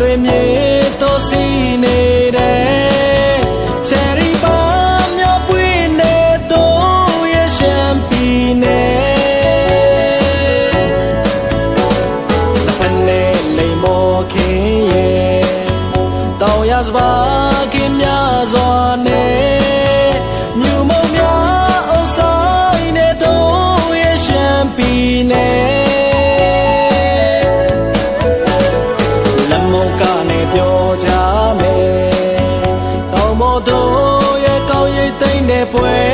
လွေမြေ puede.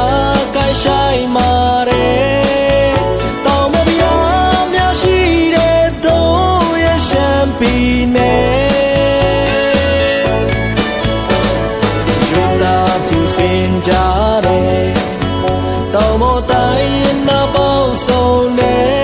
တိုင်းနာပေါင်းဆုံးနဲ့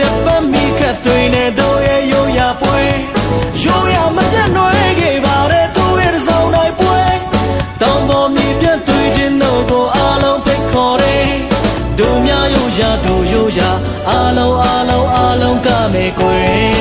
လက်ပတ်မိခတ်တွေနဲ့တို့ရဲ့ရိုးရပွဲရိုးရမကြနွယ်ခဲ့ပါတဲ့သူရဲ့စောင်းတိုင်းပွဲတောင်ပေါ်မြေပြတ်တွေ့ခြင်းတို့ကိုအားလုံးသိခေါ်တယ်တို့များရိုးရတို့ရိုးရအားလုံးအားလုံးအားလုံးကမဲ့ကွယ်